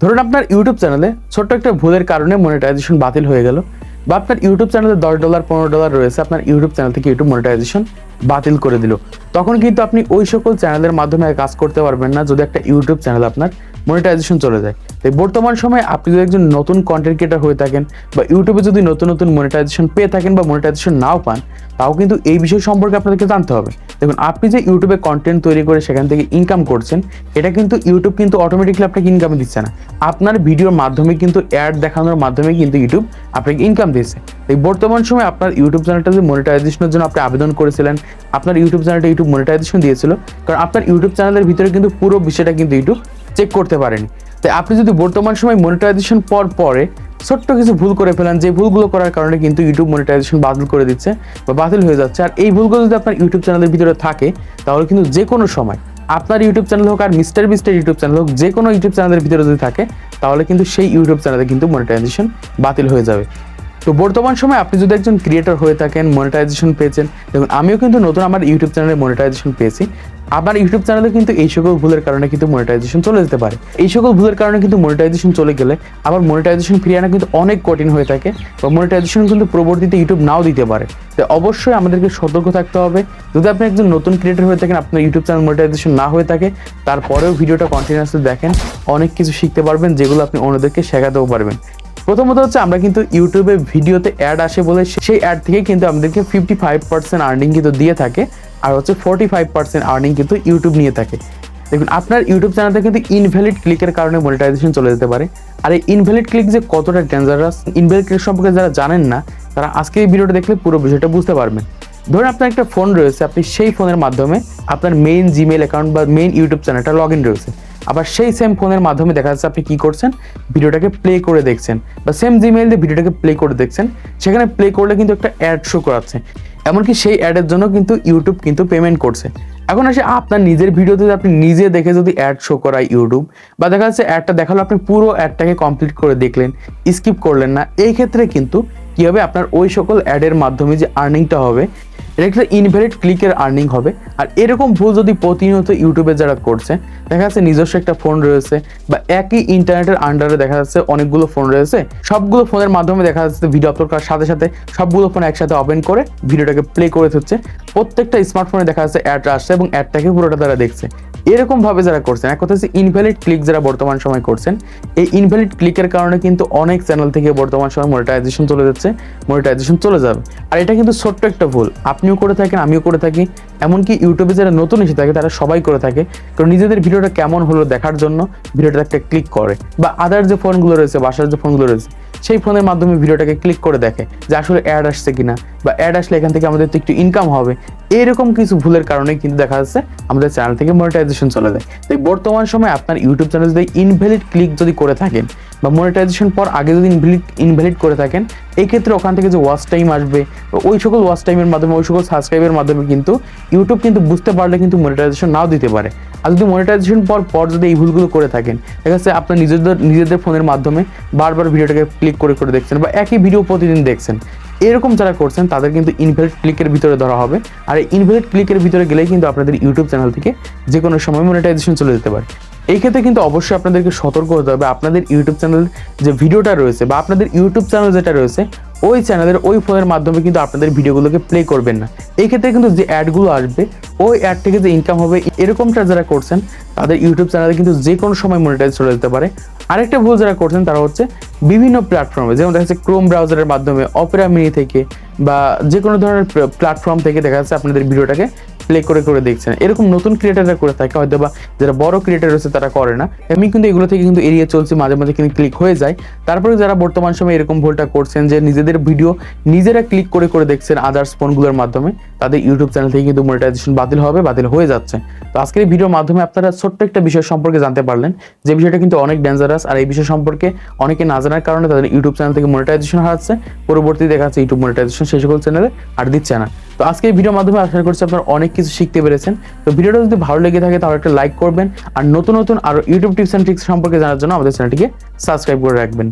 ধরুন আপনার ইউটিউব চ্যানেলে ছোট্ট একটা ভুলের কারণে মনিটাইজেশন বাতিল হয়ে গেল, বা আপনার ইউটিউব চ্যানেলে দশ ডলার পনেরো ডলার রয়েছে, আপনার ইউটিউব চ্যানেল থেকে ইউটিউব মনিটাইজেশন বাতিল করে দিল। তখন কিন্তু আপনি ওই সকল চ্যানেলের মাধ্যমে কাজ করতে পারবেন না যদি একটা ইউটিউব চ্যানেল আপনার মনিটাইজেশন চলে যায়। তাই বর্তমান সময়ে আপনি যদি একজন নতুন কন্টেন্ট ক্রিয়েটার হয়ে থাকেন বা ইউটিউবে যদি নতুন নতুন মনিটাইজেশন পেয়ে থাকেন বা মনিটাইজেশন নাও পান, তাও কিন্তু এই বিষয় সম্পর্কে আপনাদেরকে জানতে হবে। দেখুন, আপনি যে ইউটিউবে কন্টেন্ট তৈরি করে সেখান থেকে ইনকাম করছেন, এটা কিন্তু ইউটিউব কিন্তু অটোমেটিকলি আপনাকে ইনকাম দিচ্ছে না। আপনার ভিডিওর মাধ্যমে কিন্তু অ্যাড দেখানোর মাধ্যমে কিন্তু ইউটিউব আপনাকে ইনকাম দিচ্ছে এই বর্তমান সময় আপনার ইউটিউব চ্যানেলটা যে মনিটাইজেশনের জন্য আপনি আবেদন করেছিলেন আপনার ইউটিউব চ্যানেলটা ইউটিউব মনিটাইজেশন দিয়েছিল, কারণ আপনার ইউটিউব চ্যানেলের ভিতরে কিন্তু পুরো বিষয়টা কিন্তু ইউটিউব চেক করতে পারেনি তাই আপনি যদি বর্তমান সময় মনিটাইজেশন পর পরে ছোট্ট কিছু ভুল করে ফেলেন, যে ভুলগুলো করার কারণে কিন্তু ইউটিউব মনিটাইজেশন বাতিল করে দিচ্ছে বা বাতিল হয়ে যাচ্ছে, আর এই ভুলগুলো যদি আপনার ইউটিউব চ্যানেলের ভিতরে থাকে, তাহলে কিন্তু যে কোনো সময় আপনার ইউটিউব চ্যানেল হোক আর মিস্টার মিস্টার ইউটিউব চ্যানেল হোক, যে কোনো ইউটিউব চ্যানেলের ভিতরে যদি থাকে, তাহলে কিন্তু সেই ইউটিউব চ্যানেলে কিন্তু মনিটাইজেশন বাতিল হয়ে যাবে। তো বর্তমান সময় আপনি যদি একজন ক্রিয়েটর হয়ে থাকেন মনিটাইজেশন পেয়েছেন, দেখুন, আমিও কিন্তু নতুন আমার ইউটিউব চ্যানেলে মনিটাইজেশন পেয়েছি। আবার ইউটিউব চ্যানেলে কিন্তু এই সকল ভুলের কারণে কিন্তু মনিটাইজেশন চলে যেতে পারে। এই সকল ভুলের কারণে কিন্তু মনিটাইজেশন চলে গেলে আবার মনিটাইজেশন ফিরিয়ে আনা কিন্তু অনেক কঠিন হয়ে থাকে বা মনিটাইজেশন কিন্তু পরবর্তীতে ইউটিউব নাও দিতে পারে। তো অবশ্যই আমাদেরকে সতর্ক থাকতে হবে। যদি আপনি একজন নতুন ক্রিয়েটার হয়ে থাকেন, আপনার ইউটিউব চ্যানেল মনিটাইজেশন না হয়ে থাকে, তারপরেও ভিডিওটা কন্টিনিউয়াসলি দেখেন, অনেক কিছু শিখতে পারবেন, যেগুলো আপনি অন্যদেরকে শেখাতেও পারবেন। প্রথমত হচ্ছে আমরা কিন্তু ইউটিউবে ভিডিওতে অ্যাড আসে বলে সেই অ্যাড থেকে কিন্তু আমাদেরকে ফিফটি ফাইভ পার্সেন্ট আর্নিং কিন্তু দিয়ে থাকে আর হচ্ছে ফোর্টি ফাইভ পার্সেন্ট আর্নিং কিন্তু ইউটিউব নিয়ে থাকে। দেখুন, আপনার ইউটিউব চ্যানেলতে কিন্তু ইনভ্যালিড ক্লিকের কারণে মনিটাইজেশন চলে যেতে পারে। আর এই ইনভ্যালিড ক্লিক যে কতটা ডেঞ্জারাস ইনভ্যালিড ক্লিক সম্পর্কে যারা জানেন না, তারা আজকে এই ভিডিওটা দেখলে পুরো বিষয়টা বুঝতে পারবেন। ধরুন, আপনার একটা ফোন রয়েছে, আপনি সেই ফোনের মাধ্যমে আপনার মেইন জিমেল অ্যাকাউন্ট বা মেইন ইউটিউব চ্যানেলটা লগ ইন রয়েছে। আবার সেই সেম ফোনের মাধ্যমে দেখা যাচ্ছে আপনি কি করছেন? ভিডিওটাকে প্লে করে দেখছেন বা সেম জিমেইল দিয়ে ভিডিওটাকে প্লে করে দেখছেন, সেখানে প্লে করলে কিন্তু একটা অ্যাড শো করাচ্ছে। এমনকি সেই অ্যাডের জন্য কিন্তু ইউটিউব কিন্তু পেমেন্ট করছে। এখন আসে আপনার নিজের ভিডিওতে আপনি নিজে দেখে যদি অ্যাড শো করায় ইউটিউব বা দেখা যাচ্ছে অ্যাডটা দেখাল, আপনি পুরো অ্যাডটাকে কমপ্লিট করে দেখলেন স্কিপ করলেন না, এই ক্ষেত্রে কিন্তু কি হবে? আপনার ওই সকল অ্যাডের মাধ্যমে যে আর্নিংটা হবে এটা একটা ইনভ্যালিড ক্লিকের আর্নিং হবে। আর এরকম ভুল যদি প্রতিনিয়ত ইউটিউবে যারা করছে, দেখা যাচ্ছে নিজস্ব একটা ফোন রয়েছে বা একই ইন্টারনেটের আন্ডারে দেখা যাচ্ছে অনেকগুলো ফোন রয়েছে, সবগুলো ফোনের মাধ্যমে দেখা যাচ্ছে ভিডিও আপলোড করার সাথে সাথে সবগুলো ফোন একসাথে ওপেন করে ভিডিওটাকে প্লে করে হচ্ছে প্রত্যেকটা স্মার্টফোনে দেখা যাচ্ছে অ্যাড আসছে এবং অ্যাডটাকে পুরোটা তারা দেখছে। এরকম ভাবে যারা করছেন, এক কথা হচ্ছে ইনভ্যালিড ক্লিক যারা বর্তমান সময় করছেন, এই ইনভ্যালিড ক্লিকের কারণে কিন্তু অনেক চ্যানেল থেকে বর্তমান সময় মনিটাইজেশন চলে যাচ্ছে মনিটাইজেশন চলে যাবে। আর এটা কিন্তু ছোট্ট একটা ভুল। আপনিও করে থাকেন, আমিও করে থাকি। এমনকি ইউটিউবে যারা নতুন এসে থাকে, তারা সবাই করে থাকে। কারণ নিজেদের ভিডিওটা কেমন হলো দেখার জন্য ভিডিওটা একটা ক্লিক করে। বা আদার যে ফোনগুলো রয়েছে, বাসার যে ফোনগুলো রয়েছে সেই ফোনের মাধ্যমে ভিডিওটাকে ক্লিক করে দেখে যে আসলে অ্যাড আসছে কিনা বা অ্যাড আসলে এখান থেকে আমাদের তো একটু ইনকাম হবে। এরকম কিছু ভুলের কারণে কিন্তু দেখা যাচ্ছে আমাদের চ্যানেল থেকে মনিটাইজেশন চলে যায়। তাই বর্তমান সময় আপনার ইউটিউব চ্যানেল যদি ইনভ্যালিড ক্লিক যদি করে থাকেন বা মনিটাইজেশন পর আগে যদি ইনভ্যালিড ইনভ্যালিড করে থাকেন, এই ক্ষেত্রে ওখান থেকে যে ওয়াচ টাইম আসবে ওই সকল ওয়াচ টাইমের মাধ্যমে, ওই সকল সাবস্ক্রাইবের মাধ্যমে কিন্তু ইউটিউব কিন্তু বুঝতে পারলে কিন্তু মনিটাইজেশন নাও দিতে পারে। আর যদি মনিটাইজেশন পর পর যদি এই ভুলগুলো করে থাকেন, দেখা যাচ্ছে আপনার নিজেদের নিজেদের ফোনের মাধ্যমে বারবার ভিডিওটাকে ক্লিক করে করে দেখছেন বা একই ভিডিও প্রতিদিন দেখছেন, এরকম যারা করছেন, তাদের কিন্তু ইনভ্যালিড ক্লিকের ভিতরে ধরা হবে। আর এই ইনভ্যালিড ক্লিকের ভিতরে গেলেই কিন্তু আপনাদের ইউটিউব চ্যানেল থেকে যে কোনো সময় মনিটাইজেশন চলে যেতে পারে। এই ক্ষেত্রে কিন্তু অবশ্যই আপনাদেরকে সতর্ক হতে হবে। আপনাদের ইউটিউব চ্যানেল যে ভিডিওটা রয়েছে বা আপনাদের ইউটিউব চ্যানেল যেটা রয়েছে, ওই চ্যানেলের ওই ফোনের মাধ্যমে কিন্তু আপনাদের ভিডিওগুলোকে প্লে করবেন না। এই ক্ষেত্রে কিন্তু যে অ্যাডগুলো আসবে, ওই অ্যাড থেকে যে ইনকাম হবে, এরকমটা যারা করছেন, তাদের ইউটিউব চ্যানেলে কিন্তু যে কোনো সময় মনিটাইজ চলে যেতে পারে। আরেকটা ভুল যারা করছেন, তারা হচ্ছে বিভিন্ন প্ল্যাটফর্মে যেমন দেখা যাচ্ছে ক্রোম ব্রাউজারের মাধ্যমে অপেরা মিনি থেকে বা যে কোনো ধরনের প্ল্যাটফর্ম থেকে দেখা যাচ্ছে আপনাদের ভিডিওটাকে প্লে করে করে দেখছেন এরকম নতুন ক্রিয়েটাররা করে থাকে হয়তো বা যারা বড় ক্রিয়েটার রয়েছে তারা করে না। আমি কিন্তু এগুলো থেকে কিন্তু এড়িয়ে চলছি, মাঝে মাঝে কিন্তু ক্লিক হয়ে যায়। তারপরে যারা বর্তমান সময়ে এরকম ভুলটা করছেন যে নিজেদের ভিডিও নিজেরা ক্লিক করে করে দেখছেন আদার্স ফোনগুলোর মাধ্যমে, তাদের ইউটিউব চ্যানেল থেকে কিন্তু মনিটাইজেশন বাতিল হবে, বাতিল হয়ে যাচ্ছে। তো আজকের এই ভিডিওর মাধ্যমে আপনারা ছোট্ট একটা বিষয় সম্পর্কে জানতে পারলেন, যে বিষয়টা কিন্তু অনেক ডেঞ্জারাস আর এই বিষয় সম্পর্কে অনেকে না জানার কারণে তাদের ইউটিউব চ্যানেল থেকে মনিটাইজেশন হারাচ্ছে। পরবর্তী দেখা যাচ্ছে ইউটিউব মনিটাইজেশন সেই সকল চ্যানেলে আর দিচ্ছে না। তো আজকে এই ভিডিওর মাধ্যমে আশা করছি আপনারা অনেক কিছু শিখতে পেরেছেন। তো ভিডিওটা যদি ভালো লেগে থাকে, তাহলে একটা লাইক করবেন। আর নতুন নতুন আরও ইউটিউব টিপস অ্যান্ড ট্রিক্স সম্পর্কে জানার জন্য আমাদের চ্যানেলটিকে সাবস্ক্রাইব করে রাখবেন।